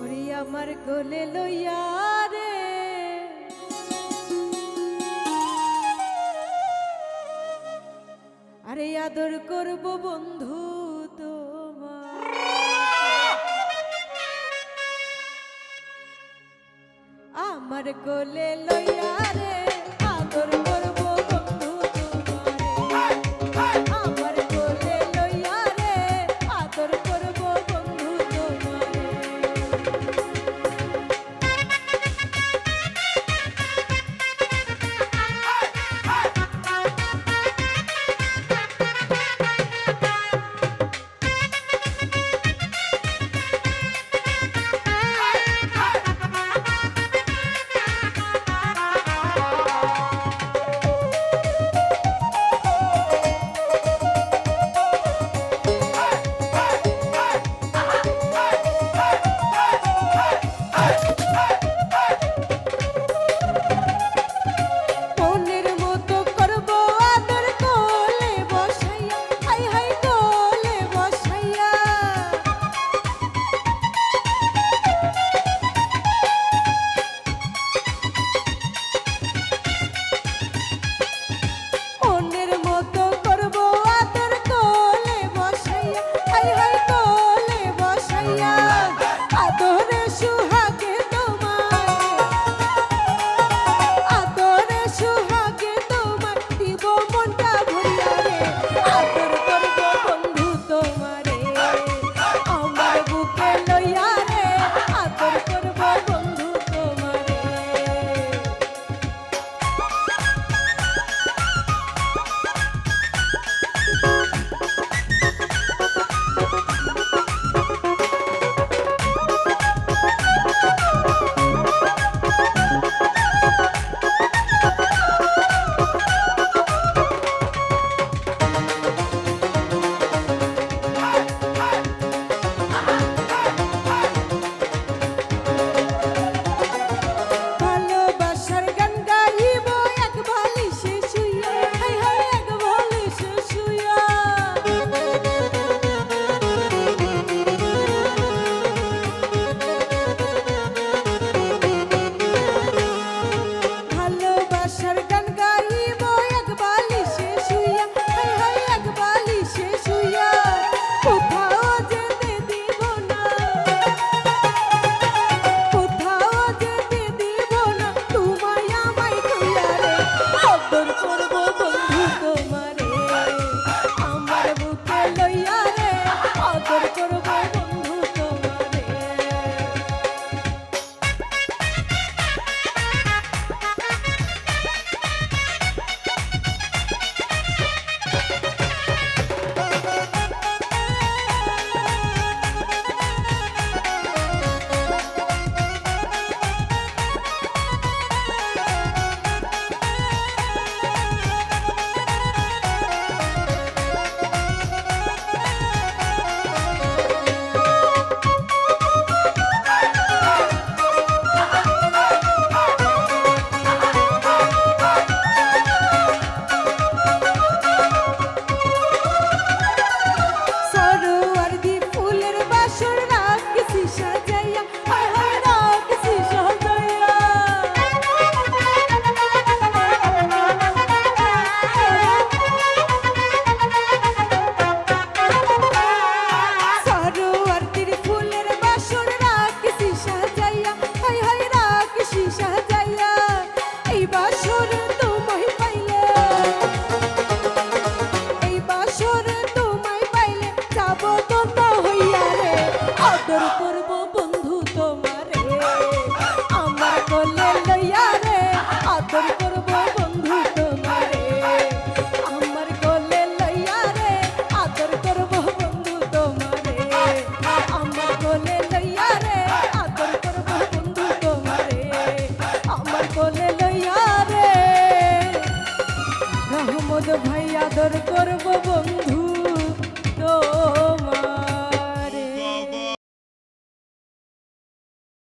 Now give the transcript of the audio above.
ওরে আমার গোলে লইয়া রে। আরে আদর করব বন্ধু তোমার। আমার গোলে লইয়া রে। বিপদ ভাই আদর করব বন্ধু তোমার।